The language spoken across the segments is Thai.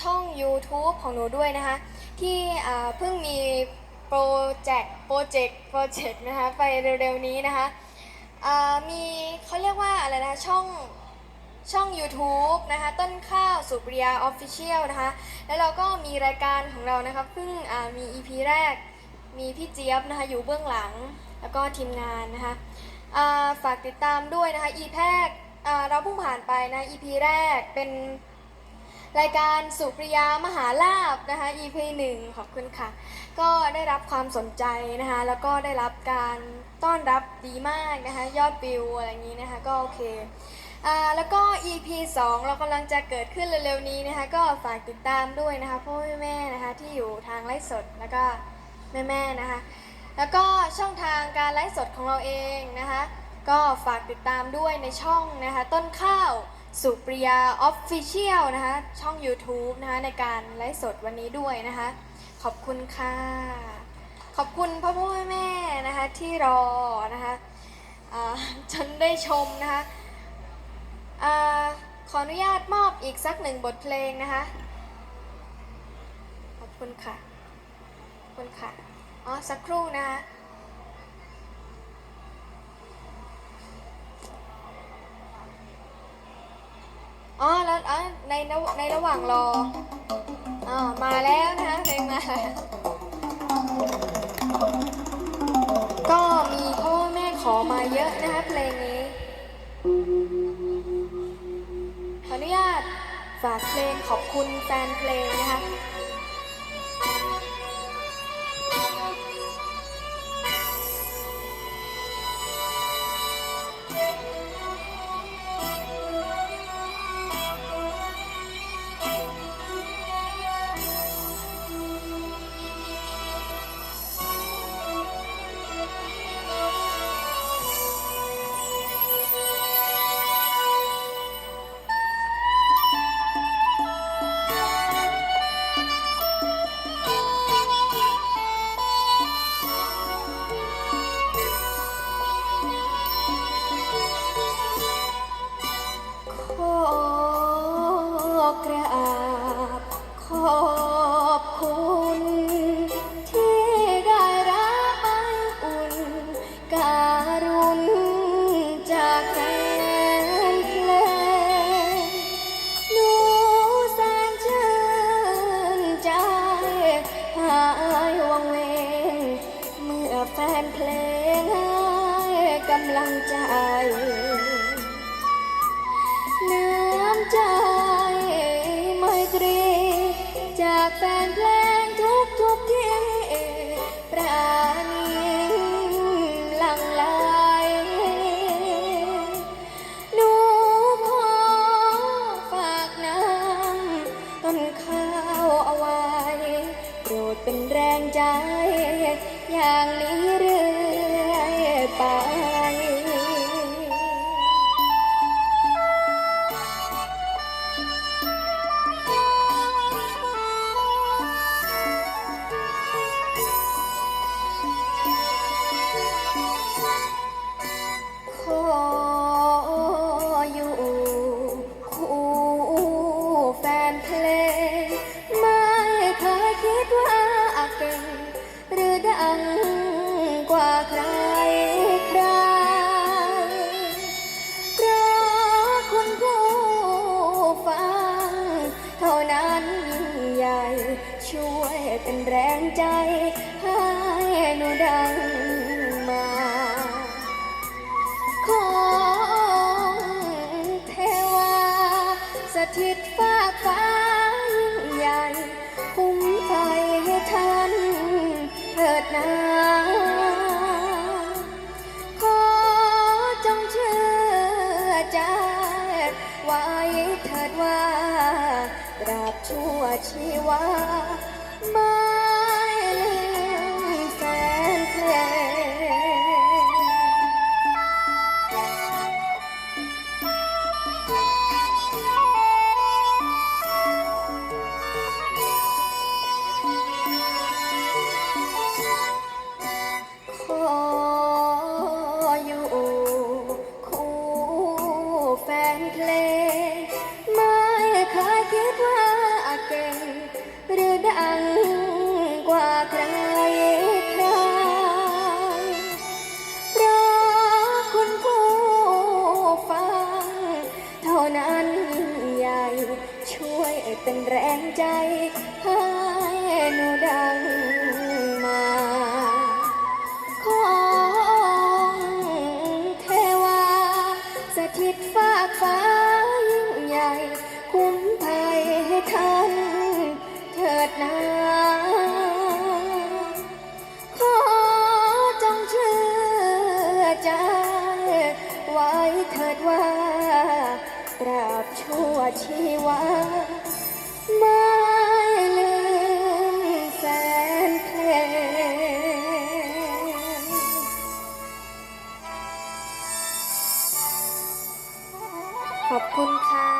ช่อง YouTube ของหนูด้วยนะคะ ที่เพิ่งมีโปรเจกต์โปรเจกต์โปรเจกต์นะคะไปเร็วๆนี้นะคะมีเขาเรียกว่าอะไรนะช่องช่อง YouTube นะคะต้นข้าวสุปริยาออฟฟิเชียลนะคะแล้วเราก็มีรายการของเรานะคะเพิ่งมี EP แรกมีพี่เจี๊ยบนะคะอยู่เบื้องหลังแล้วก็ทีมงานนะคะฝากติดตามด้วยนะคะ EP แรกเราเพิ่งผ่านไปนะ EP แรกเป็น รายการสุปริยามหาลาบนะคะ EP 1 ขอบคุณค่ะ ก็ได้รับความสนใจนะคะ แล้วก็ได้รับการต้อนรับดีมากนะคะ ยอดวิวอะไรอย่างนี้นะคะ ก็โอเคอ่าแล้วก็ EP 2 เรากำลังจะเกิดขึ้นเร็วๆนี้นะคะ ก็ฝากติดตามด้วยนะคะพ่อแม่นะคะ ที่อยู่ทางไลฟ์สดแล้วก็แม่ๆนะคะ แล้วก็ช่องทางการไลฟ์สดของเราเองนะคะ ก็ฝากติดตามด้วยในช่องนะคะ ต้นข้าว สุปริยาออฟฟิเชียลนะคะ ช่อง YouTube นะคะในการไลฟ์สดวันนี้ด้วยนะคะ ขอบคุณค่ะ ขอบคุณพ่อพ่อแม่นะคะที่รอนะคะจนได้ชมนะคะอขออนุญาตมอบอีกสักหนึ่งบทเพลงนะคะ ขอบคุณค่ะ ขอบคุณค่ะ อ๋อ สักครู่นะคะ อ๋อแล้วอ๋อในระในระหว่างรออ๋อมาแล้วนะคะเพลงมาก็มีพ่อแม่ขอมาเยอะนะคะเพลงนี้ ขออนุญาตฝากเพลงขอบคุณแฟนเพลงนะคะ ฟนเพลงให้กำลังใจ น้ำใจไมตรี จากแฟนเพลงทุกทุกที่ปราณีหลังไหลหนูขอฝากน้ำต้นข้าวเอาไว้ โปรดเป็นแรงใจ อย่างนี้เรื่อยไป ใครใครเพราะคุณผู้ฟัง เท่านั้นยิ่งใหญ่ ช่วยเป็นแรงใจ ให้หนูดังมา ของเทวาสถิตฟ้า เถิดว่าตราบชั่วชีวามา แรงใจให้หนูดังมาของเทวาสถิตฟากฟ้ายิ่งใหญ่ คุ้มภัยให้ท่านเถิดนาขอจงเชื่อใจไว้เถิดว่าตราบชั่วชีวา ไม่ลืมแสนเพลขอบคุณค่ะ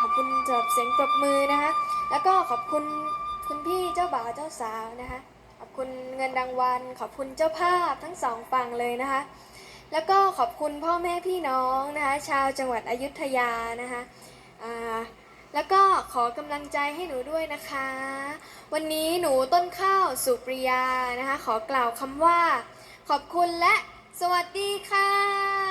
ขอบคุณสำหรับเสียงปรบมือนะคะ แล้วก็ขอบคุณคุณพี่เจ้าบ่าวเจ้าสาวนะคะ ขอบคุณเงินรางวัล ขอบคุณเจ้าภาพทั้งสองฝั่งเลยนะคะ แล้วก็ขอบคุณพ่อแม่พี่น้องนะคะ ชาวจังหวัดอยุธยานะคะอ่า แล้วก็ขอกำลังใจให้หนูด้วยนะคะ วันนี้หนูต้นข้าวสุปริยานะคะ ขอกล่าวคำว่า ขอบคุณและสวัสดีค่ะ